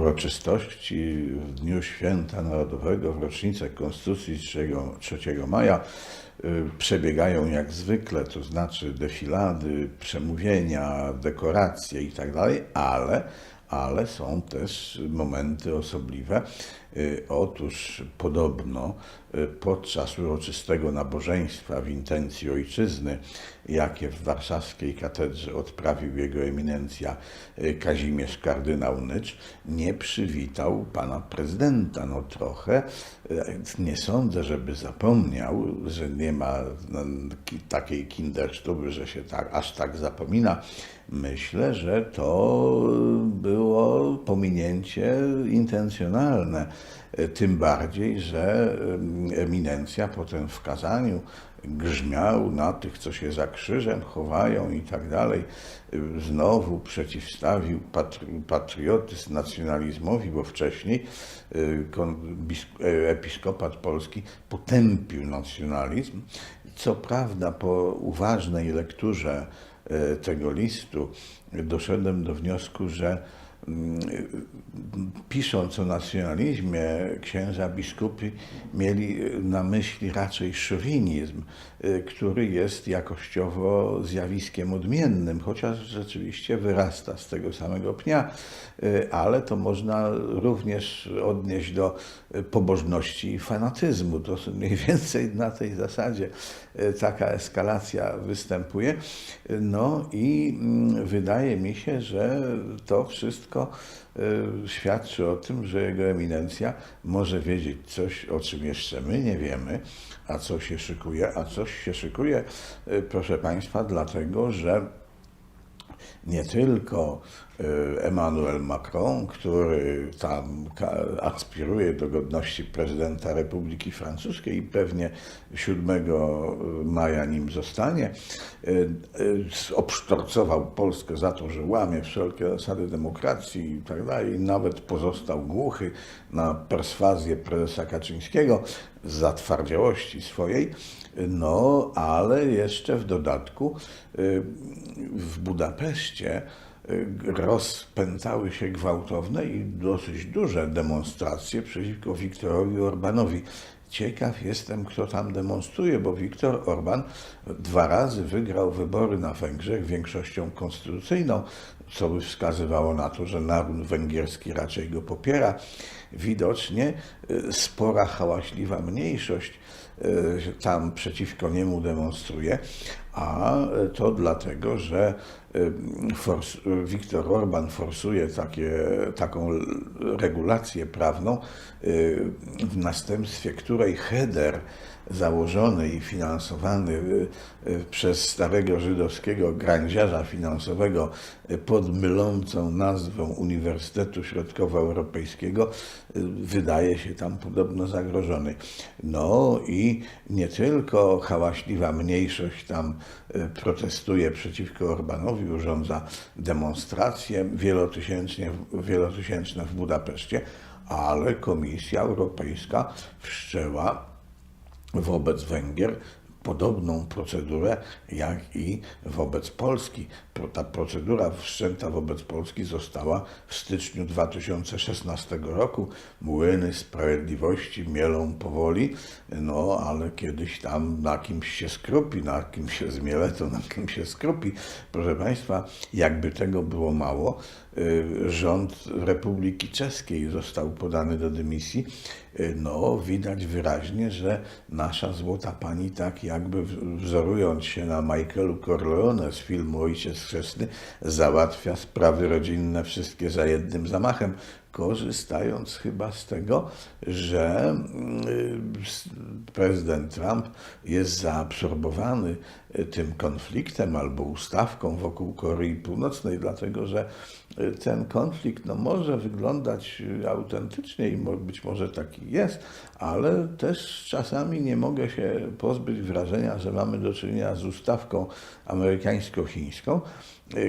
uroczystości w Dniu Święta Narodowego, w rocznicę Konstytucji 3, 3 maja y, przebiegają jak zwykle, to znaczy defilady, przemówienia, dekoracje i tak ale, ale są też momenty osobliwe. Y, Otóż podobno podczas uroczystego nabożeństwa w intencji ojczyzny, jakie w warszawskiej katedrze odprawił jego eminencja y, Kazimierz kardynał Nycz, nie przywitał pana prezydenta. No trochę y, nie sądzę, żeby zapomniał, że nie ma no, ki- takiej kindersztuby, że się tak, aż tak zapomina. Myślę, że to było pominięcie intencjonalne. E, Tym bardziej, że em, eminencja potem w kazaniu grzmiał na tych, co się za krzyżem chowają i tak dalej. Y, Znowu przeciwstawił patri- patriotyzm nacjonalizmowi, bo wcześniej e, episkopat polski potępił nacjonalizm. Co prawda, po uważnej lekturze e, tego listu doszedłem do wniosku, że pisząc o nacjonalizmie, księża biskupi mieli na myśli raczej szowinizm, y, który jest jakościowo zjawiskiem odmiennym, chociaż rzeczywiście wyrasta z tego samego pnia, y, ale to można również odnieść do y, pobożności i fanatyzmu. To mniej więcej na tej zasadzie taka eskalacja występuje. No i mm, wydaje mi się, że to wszystko y, świadczy o tym, że jego eminencja może wiedzieć coś, o czym jeszcze my nie wiemy, a co się szykuje, a coś się szykuje, y, proszę Państwa, dlatego, że nie tylko y, Emmanuel Macron, który tam aspiruje do godności prezydenta Republiki Francuskiej i pewnie 7 maja nim zostanie, y, y, obsztorcował Polskę za to, że łamie wszelkie zasady demokracji i tak dalej. Nawet pozostał głuchy na perswazję prezesa Kaczyńskiego z zatwardziałości swojej. No, ale jeszcze w dodatku y, w Budapeszcie y, rozpętały się gwałtowne i dosyć duże demonstracje przeciwko Viktorowi Orbanowi. Ciekaw jestem, kto tam demonstruje, bo Viktor Orban dwa razy wygrał wybory na Węgrzech większością konstytucyjną, co by wskazywało na to, że naród węgierski raczej go popiera. Widocznie y, spora, hałaśliwa mniejszość tam przeciwko niemu demonstruje, a to dlatego, że y, fors, Viktor Orban forsuje takie, taką regulację prawną, y, w następstwie której header założony i finansowany y, y, przez starego żydowskiego grandziarza finansowego y, pod mylącą nazwą Uniwersytetu Środkowoeuropejskiego y, wydaje się tam podobno zagrożony. No i nie tylko hałaśliwa mniejszość tam y, protestuje przeciwko Orbanowi, urządza demonstracje wielotysięczne, wielotysięczne w Budapeszcie, ale Komisja Europejska wszczęła wobec Węgier podobną procedurę jak i wobec Polski. Ta procedura wszczęta wobec Polski została w styczniu 2016 roku. Młyny sprawiedliwości mielą powoli, no ale kiedyś tam na kimś się skrupi, na kim się zmiele, to na kim się skrupi. Proszę Państwa, jakby tego było mało, rząd Republiki Czeskiej został podany do dymisji. Y, No, widać wyraźnie, że nasza złota pani tak jakby wzorując się na Michaelu Corleone z filmu Ojciec Chrzestny, załatwia sprawy rodzinne wszystkie za jednym zamachem, korzystając chyba z tego, że s- prezydent Trump jest zaabsorbowany y, tym konfliktem albo ustawką wokół Korei Północnej, dlatego że y, ten konflikt no, może wyglądać y, autentycznie i być może taki jest, ale też czasami nie mogę się pozbyć wrażenia, że mamy do czynienia z ustawką amerykańsko-chińską,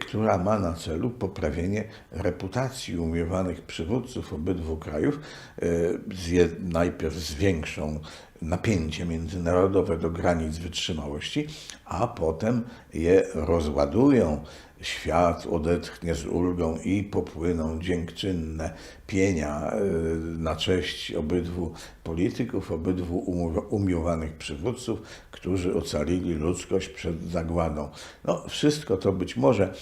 która ma na celu poprawienie reputacji umiłowanych przywódców obydwu krajów, y, z najpierw zwiększą napięcie międzynarodowe do granic wytrzymałości, a potem je rozładują świat odetchnie z ulgą i popłyną dziękczynne pienia e, na cześć obydwu polityków, obydwu umiłowanych przywódców, którzy ocalili ludzkość przed zagładą. No, wszystko to być może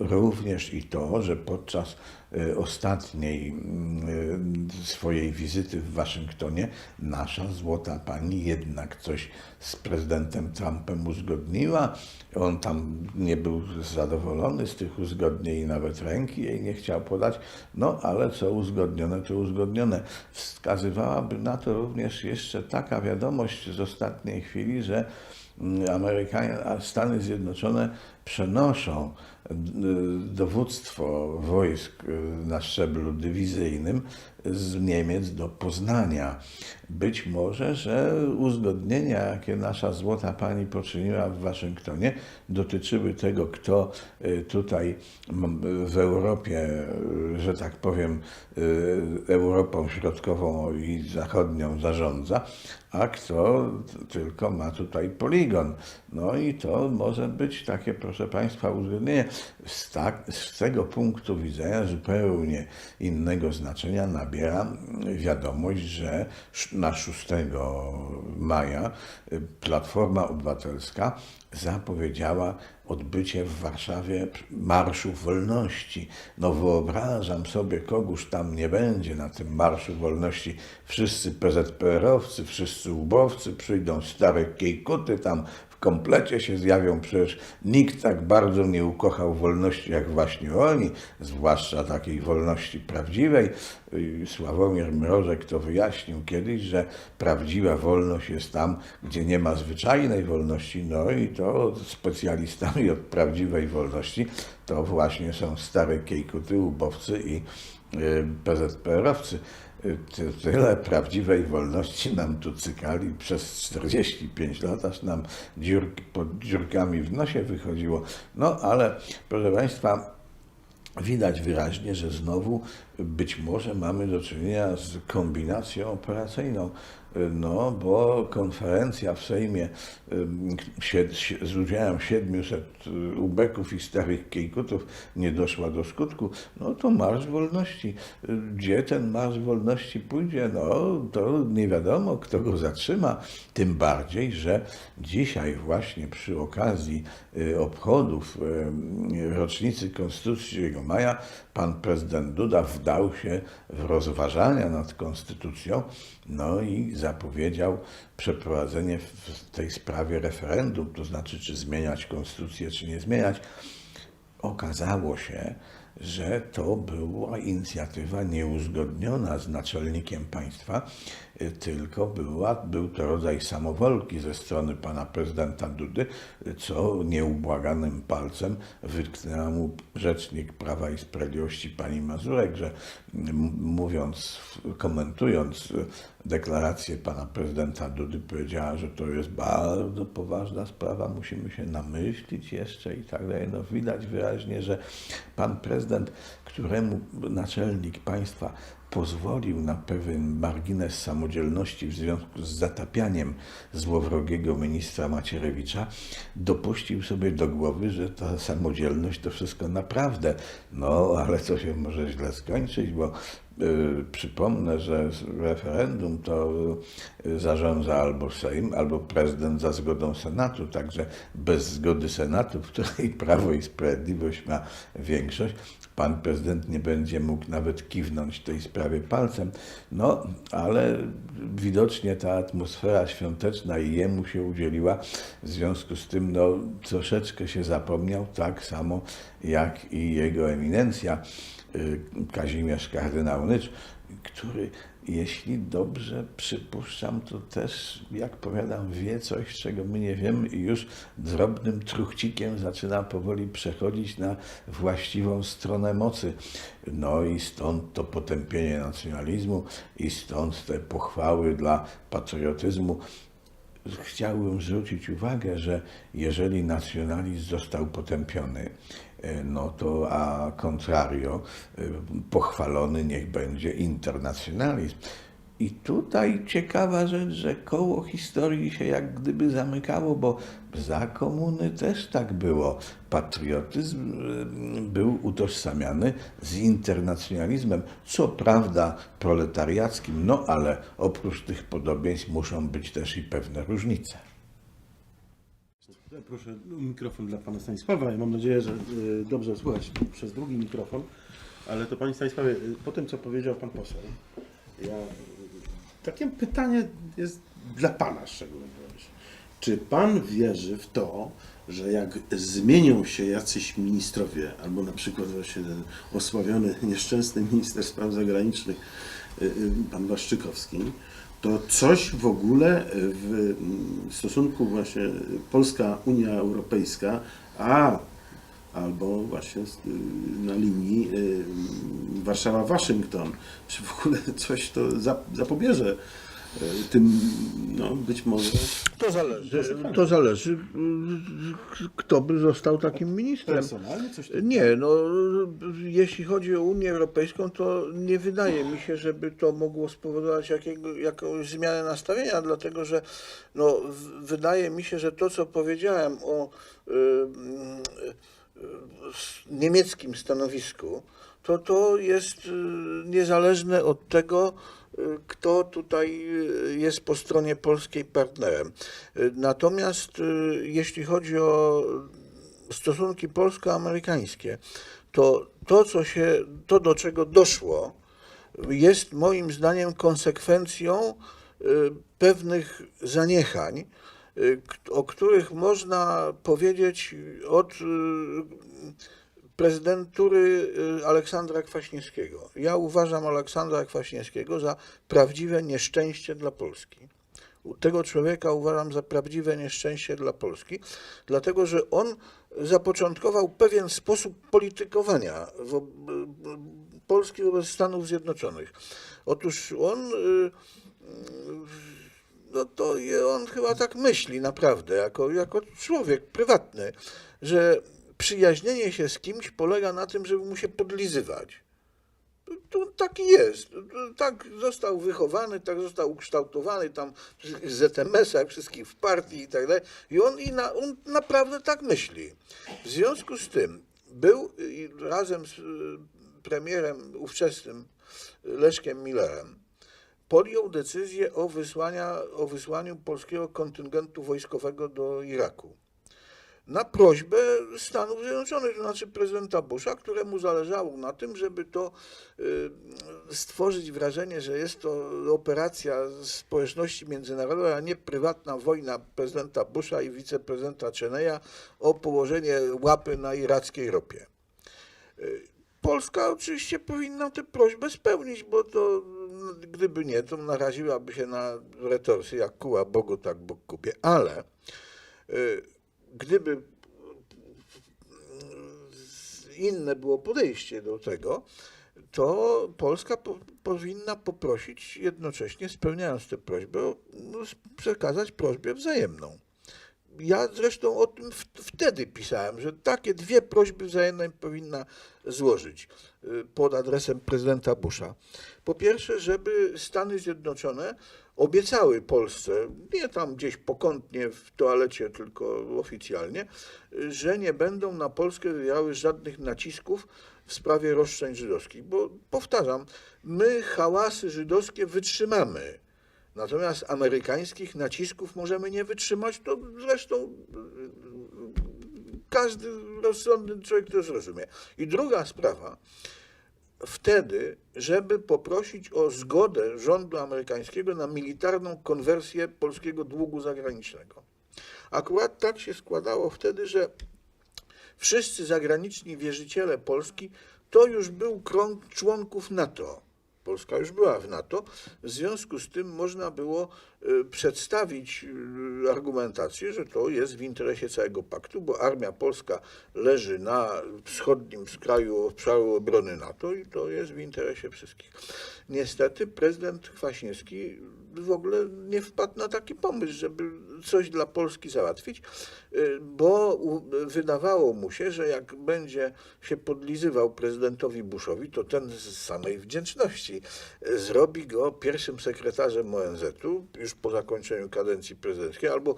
również i to, że podczas e, ostatniej e, swojej wizyty w Waszyngtonie nasza złota pani jednak coś z prezydentem Trumpem uzgodniła. On tam nie był zadowolony z tych uzgodnień i nawet ręki jej nie chciał podać. No ale co uzgodnione, to uzgodnione. Wskazywałaby na to również jeszcze taka wiadomość z ostatniej chwili, że mm, Amerykanie, Stany Zjednoczone przenoszą dowództwo wojsk na szczeblu dywizyjnym z Niemiec do Poznania. Być może, że uzgodnienia, jakie nasza złota pani poczyniła w Waszyngtonie, dotyczyły tego, kto e, tutaj w Europie, że tak powiem, Europą Środkową i Zachodnią zarządza, a kto tylko ma tutaj poligon. No i to może być takie, proszę Państwa, uzgodnienie z, tak, z tego punktu widzenia zupełnie innego znaczenia nabiera wiadomość, że na 6 maja Platforma Obywatelska zapowiedziała odbycie w Warszawie Marszu Wolności. No wyobrażam sobie, kogoś tam nie będzie na tym Marszu Wolności. Wszyscy PZPR-owcy, wszyscy ubowcy przyjdą, stare kiejkuty tam komplecie się zjawią. Przecież nikt tak bardzo nie ukochał wolności jak właśnie oni, zwłaszcza takiej wolności prawdziwej. Sławomir Mrożek to wyjaśnił kiedyś, że prawdziwa wolność jest tam, gdzie nie ma zwyczajnej wolności. No i to specjalistami od prawdziwej wolności to właśnie są stare kiejkuty, ubowcy i y, PZPR-owcy tyle prawdziwej wolności nam tu cykali przez 45 lat, aż nam pod dziurkami w nosie wychodziło. No ale proszę Państwa, widać wyraźnie, że znowu być może mamy do czynienia z kombinacją operacyjną. No, bo konferencja w Sejmie z udziałem 700 ubeków i starych kiejkutów nie doszła do skutku, no to Marsz Wolności. Gdzie ten Marsz Wolności pójdzie? No, to nie wiadomo, kto go zatrzyma. Tym bardziej, że dzisiaj właśnie przy okazji y, obchodów rocznicy Konstytucji 3 maja pan prezydent Duda wdał się w rozważania nad konstytucją, no i zapowiedział przeprowadzenie w tej sprawie referendum, to znaczy czy zmieniać konstytucję, czy nie zmieniać. Okazało się, że to była inicjatywa nieuzgodniona z naczelnikiem państwa, tylko była, był to rodzaj samowolki ze strony pana prezydenta Dudy, co nieubłaganym palcem wytknęła mu rzecznik Prawa i Sprawiedliwości pani Mazurek, że mówiąc, komentując deklarację pana prezydenta Dudy, powiedziała, że to jest bardzo poważna sprawa, musimy się namyślić jeszcze i tak dalej. No widać wyraźnie, że pan prezydent, któremu naczelnik państwa pozwolił na pewien margines samodzielności w związku z zatapianiem złowrogiego ministra Macierewicza, dopuścił sobie do głowy, że ta samodzielność to wszystko naprawdę. No, ale to się może źle skończyć, bo przypomnę, że referendum to y, zarządza albo Sejm, albo prezydent za zgodą Senatu, także bez zgody Senatu, w której Prawo i Sprawiedliwość ma większość, pan prezydent nie będzie mógł nawet kiwnąć tej sprawie palcem. No, ale widocznie ta atmosfera świąteczna i jemu się udzieliła. W związku z tym, no, troszeczkę się zapomniał, tak samo jak i jego eminencja y, Kazimierz kardynał Nycz, który jeśli dobrze przypuszczam, to też, jak powiadam, wie coś, czego my nie wiemy i już drobnym truchcikiem zaczyna powoli przechodzić na właściwą stronę mocy. No i stąd to potępienie nacjonalizmu i stąd te pochwały dla patriotyzmu. Chciałbym zwrócić uwagę, że jeżeli nacjonalizm został potępiony, no to a contrario, e, pochwalony niech będzie internacjonalizm. I tutaj ciekawa rzecz, że koło historii się jak gdyby zamykało, bo za komuny też tak było. Patriotyzm y, był utożsamiany z internacjonalizmem, co prawda proletariackim, no ale oprócz tych podobieństw muszą być też i pewne różnice. Proszę mikrofon dla pana Stanisława. Ja mam nadzieję, że y, dobrze słychać przez drugi mikrofon. Ale to panie Stanisławie, y, po tym co powiedział pan poseł, ja, y, takie pytanie jest dla pana szczególnie. Czy pan wierzy w to, że jak zmienią się jacyś ministrowie, albo na przykład właśnie ten osławiony, nieszczęsny minister spraw zagranicznych, pan Waszczykowski, to coś w ogóle w mm, stosunku właśnie Polska-Unia Europejska, a albo właśnie na linii y, Warszawa-Waszyngton, czy w ogóle coś to za- zapobierze tym, no być może To zależy, to zależy, kto by został takim ministrem. personalnie coś takiego. Nie, no jeśli chodzi o Unię Europejską, to nie wydaje mi się, żeby to mogło spowodować jakiego, jakąś zmianę nastawienia, dlatego że no, wydaje mi się, że to, co powiedziałem o y, y, y, niemieckim stanowisku, to to jest y, niezależne od tego, y, kto tutaj y, jest po stronie polskiej partnerem. Y, Natomiast y, jeśli chodzi o stosunki polsko-amerykańskie, to to, co się, to do czego doszło, jest moim zdaniem konsekwencją pewnych zaniechań, o których można powiedzieć od prezydentury y, Aleksandra Kwaśniewskiego. Ja uważam Aleksandra Kwaśniewskiego za prawdziwe nieszczęście dla Polski. Tego człowieka uważam za prawdziwe nieszczęście dla Polski, dlatego że on zapoczątkował pewien sposób politykowania wo- Polski wobec Stanów Zjednoczonych. Otóż on, y, no to on chyba tak myśli naprawdę, jako, jako człowiek prywatny, że przyjaźnienie się z kimś polega na tym, żeby mu się podlizywać. To taki jest. Tak został wychowany, tak został ukształtowany tam w ZMS-ach, wszystkich w partii i tak dalej. I on, i na, on naprawdę tak myśli. W związku z tym był razem z y, premierem ówczesnym Leszkiem Millerem podjął decyzję o, wysłania, o wysłaniu polskiego kontyngentu wojskowego do Iraku na prośbę Stanów Zjednoczonych, to znaczy prezydenta Busha, któremu zależało na tym, żeby to y, stworzyć wrażenie, że jest to operacja społeczności międzynarodowej, a nie prywatna wojna prezydenta Busha i wiceprezydenta Cheneya o położenie łapy na irackiej ropie. Y, Polska oczywiście powinna tę prośbę spełnić, bo to no, gdyby nie, to naraziłaby się na retorsy jak kuła Bogu, tak Bóg kupie. Ale y, gdyby inne było podejście do tego, to Polska po, powinna poprosić jednocześnie, spełniając tę prośbę, no, przekazać prośbę wzajemną. Ja zresztą o tym wtedy pisałem, że takie dwie prośby wzajemne powinna złożyć y, pod adresem prezydenta Busha. Po pierwsze, żeby Stany Zjednoczone obiecały Polsce, nie tam gdzieś pokątnie w toalecie, tylko oficjalnie, że nie będą na Polskę wywierały żadnych nacisków w sprawie roszczeń żydowskich. Bo powtarzam, my hałasy żydowskie wytrzymamy. Natomiast amerykańskich nacisków możemy nie wytrzymać, to zresztą y, każdy rozsądny człowiek to zrozumie. I druga sprawa, wtedy, żeby poprosić o zgodę rządu amerykańskiego na militarną konwersję polskiego długu zagranicznego. Akurat tak się składało wtedy, że wszyscy zagraniczni wierzyciele Polski to już był krąg członków NATO. Polska już była w NATO, w związku z tym można było y, przedstawić y, argumentację, że to jest w interesie całego paktu, bo armia polska leży na wschodnim skraju obszaru obrony NATO i to jest w interesie wszystkich. Niestety prezydent Kwaśniewski w ogóle nie wpadł na taki pomysł, żeby coś dla Polski załatwić, y, bo wydawało mu się, że jak będzie się podlizywał prezydentowi Bushowi, to ten z samej wdzięczności zrobi go pierwszym sekretarzem ONZ-u już po zakończeniu kadencji prezydenckiej, albo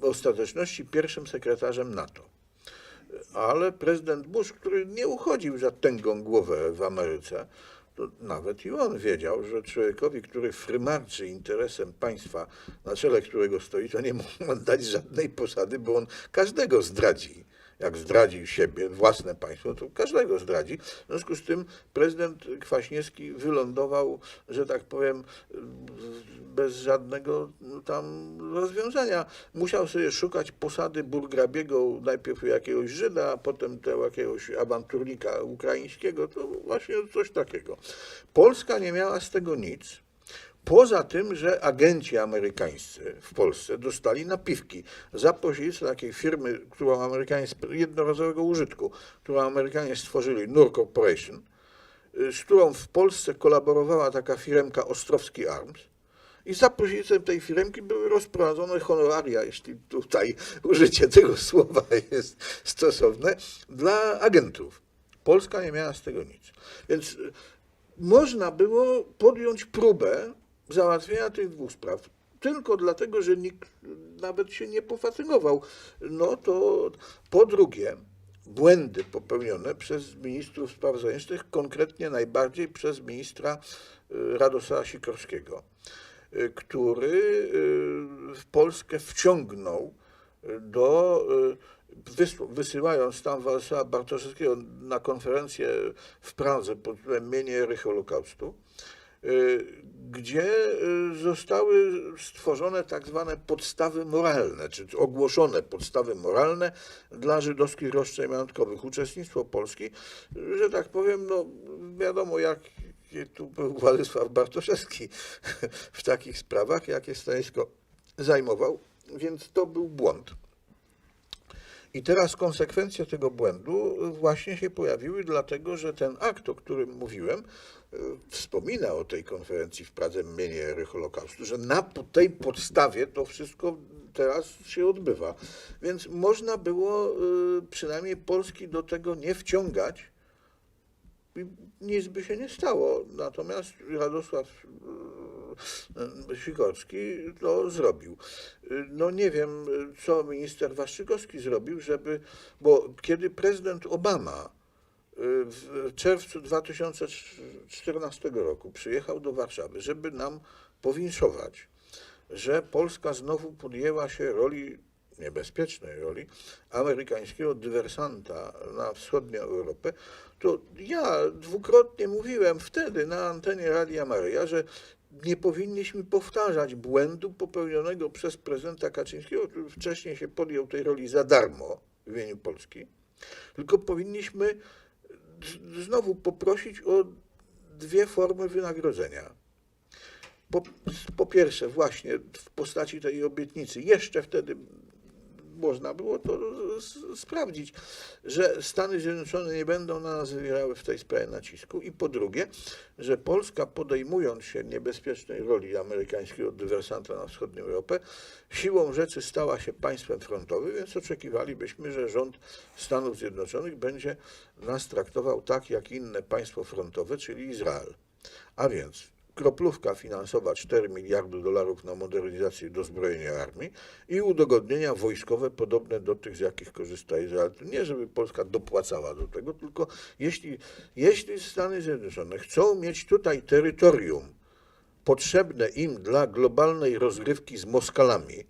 w ostateczności pierwszym sekretarzem NATO. Ale prezydent Bush, który nie uchodził za tęgą głowę w Ameryce, to nawet i on wiedział, że człowiekowi, który frymarczy interesem państwa, na czele którego stoi, to nie mógł dać żadnej posady, bo on każdego zdradzi. Jak zdradzi siebie, własne państwo, to każdego zdradzi. W związku z tym prezydent Kwaśniewski wylądował, że tak powiem, bez żadnego tam rozwiązania. Musiał sobie szukać posady burgrabiego, najpierw jakiegoś Żyda, a potem tego jakiegoś awanturnika ukraińskiego, to właśnie coś takiego. Polska nie miała z tego nic. Poza tym, że agenci amerykańscy w Polsce dostali napiwki za pośrednictwem takiej firmy, którą Amerykanie, jednorazowego użytku, którą Amerykanie stworzyli, Nur Corporation, y, z którą w Polsce kolaborowała taka firmka Ostrowski Arms. I za pośrednictwem tej firmki były rozprowadzone honoraria, jeśli tutaj użycie tego słowa jest stosowne, dla agentów. Polska nie miała z tego nic. Więc y, można było podjąć próbę załatwienia tych dwóch spraw. Tylko dlatego, że nikt nawet się nie pofatygował. No to po drugie, błędy popełnione przez ministrów spraw zagranicznych, konkretnie najbardziej przez ministra y, Radosława Sikorskiego, y, który y, w Polskę wciągnął do wysyłając tam Władysława Bartoszewskiego na konferencję w Pradze pod tytułem Mienie Holokaustu, gdzie y, zostały stworzone tak zwane podstawy moralne, czy ogłoszone podstawy moralne dla żydowskich roszczeń majątkowych. Uczestnictwo Polski, y, że tak powiem, no wiadomo jak tu był Władysław Bartoszewski w takich sprawach, jakie stanowisko zajmował, więc to był błąd. I teraz konsekwencje tego błędu właśnie się pojawiły, dlatego że ten akt, o którym mówiłem, y, wspomina o tej konferencji w Pradze mienie Holokaustu, że na tej podstawie to wszystko teraz się odbywa. Więc można było y, przynajmniej Polski do tego nie wciągać, i nic by się nie stało. Natomiast Radosław Sikorski to zrobił. No nie wiem, co minister Waszczykowski zrobił, żeby, bo kiedy prezydent Obama y, w czerwcu 2014 roku przyjechał do Warszawy, żeby nam powinszować, że Polska znowu podjęła się roli niebezpiecznej roli amerykańskiego dywersanta na wschodnią Europę, to ja dwukrotnie mówiłem wtedy na antenie Radia Maryja, że nie powinniśmy powtarzać błędu popełnionego przez prezydenta Kaczyńskiego, który wcześniej się podjął tej roli za darmo w imieniu Polski, tylko powinniśmy znowu poprosić o dwie formy wynagrodzenia. Po, po pierwsze, właśnie w postaci tej obietnicy, jeszcze wtedy można było to sprawdzić, że Stany Zjednoczone nie będą na nas wywierały w tej sprawie nacisku. I po drugie, że Polska podejmując się niebezpiecznej roli amerykańskiego dywersanta na wschodnią Europę, siłą rzeczy stała się państwem frontowym, więc oczekiwalibyśmy, że rząd Stanów Zjednoczonych będzie nas traktował tak jak inne państwo frontowe, czyli Izrael. A więc kroplówka finansowa 4 miliardy dolarów na modernizację i dozbrojenie armii i udogodnienia wojskowe podobne do tych, z jakich korzysta Izrael. Nie, żeby Polska dopłacała do tego, tylko jeśli, jeśli Stany Zjednoczone chcą mieć tutaj terytorium potrzebne im dla globalnej rozgrywki z Moskalami,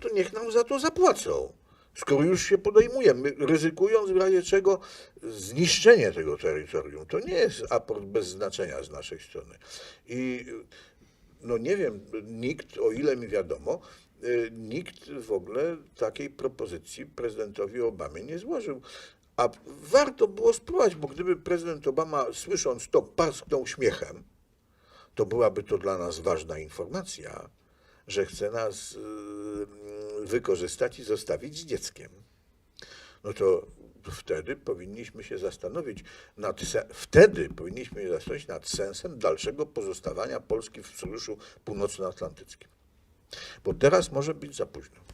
to niech nam za to zapłacą. Skoro już się podejmujemy, ryzykując w razie czego zniszczenie tego terytorium, to nie jest aport bez znaczenia z naszej strony. I no nie wiem, nikt, o ile mi wiadomo, y, nikt w ogóle takiej propozycji prezydentowi Obamie nie złożył. A warto było spróbować, bo gdyby prezydent Obama, słysząc to, parsknął śmiechem, to byłaby to dla nas ważna informacja, że chce nas y, wykorzystać i zostawić z dzieckiem. No to wtedy powinniśmy się zastanowić nad wtedy powinniśmy się zastanowić nad sensem dalszego pozostawania Polski w Sojuszu Północnoatlantyckim. Bo teraz może być za późno.